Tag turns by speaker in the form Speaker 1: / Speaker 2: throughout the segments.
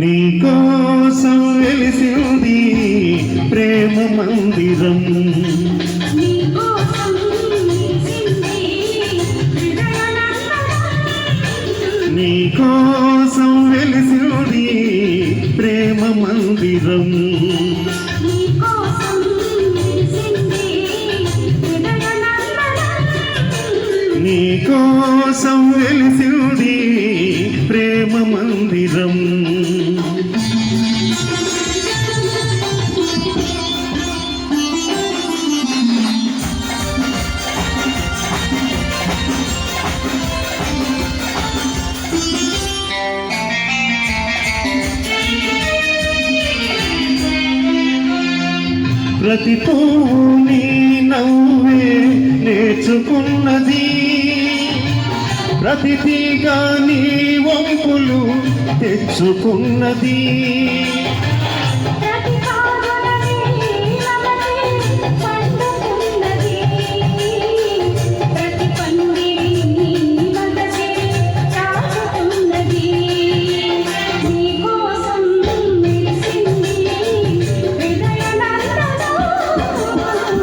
Speaker 1: నీ కోసం వెలిసింది ప్రేమ మందిరం. నీ కోసం వెలిసింది ప్రేమ మందిరం. నీ కోసం వెలిసింది ప్రేమ మందిరం ప్రతి పూని నవ్వే నేర్చుకున్నది. ప్రతిగా నీ వంపులు తెచ్చుకున్నది.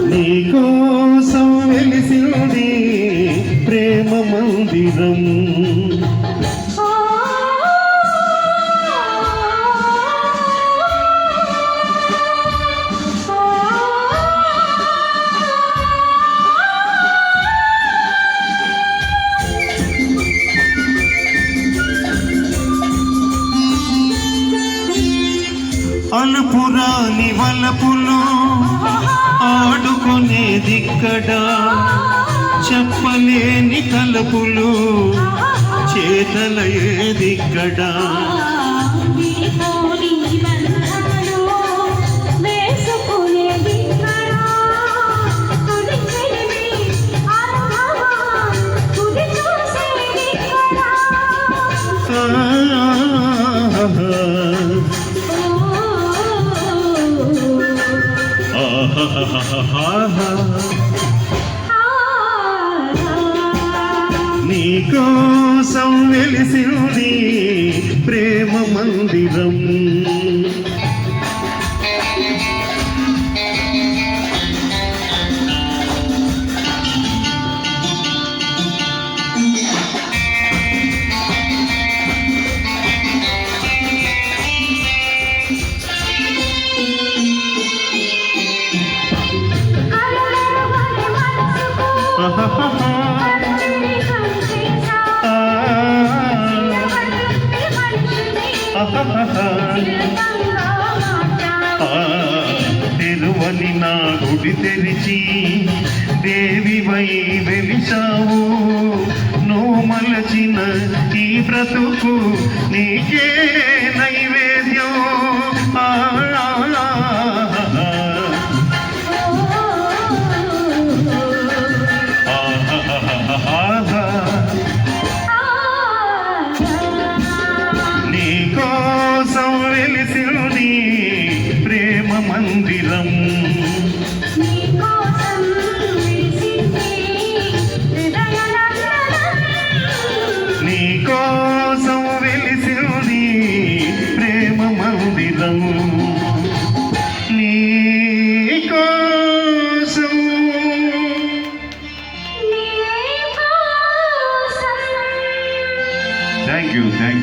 Speaker 2: నీకోసం
Speaker 1: వెలిసింది ప్రేమ మందిరం. అలుపురాని వలపులు ఆడుకునేదిక్కడ చెప్పలేని తలుపులు
Speaker 2: వేసుకునేది కరా. తుది
Speaker 1: నీ కోసం వెలిసింది ప్రేమ మందిరం. తెరువని నా గుడి తెరిచి దేవివై వెలిసావు నువ్వు మలచిన ఈ బ్రతుకు నీకే నైవే కోసం వెలిసింది ప్రేమ మందిరం.
Speaker 2: నీకోసం విరిసింది హృదయనందనం.
Speaker 1: నీ కోసం వెలిసింది ప్రేమ మందిరం.
Speaker 2: నీకోసం.
Speaker 1: Thank you thank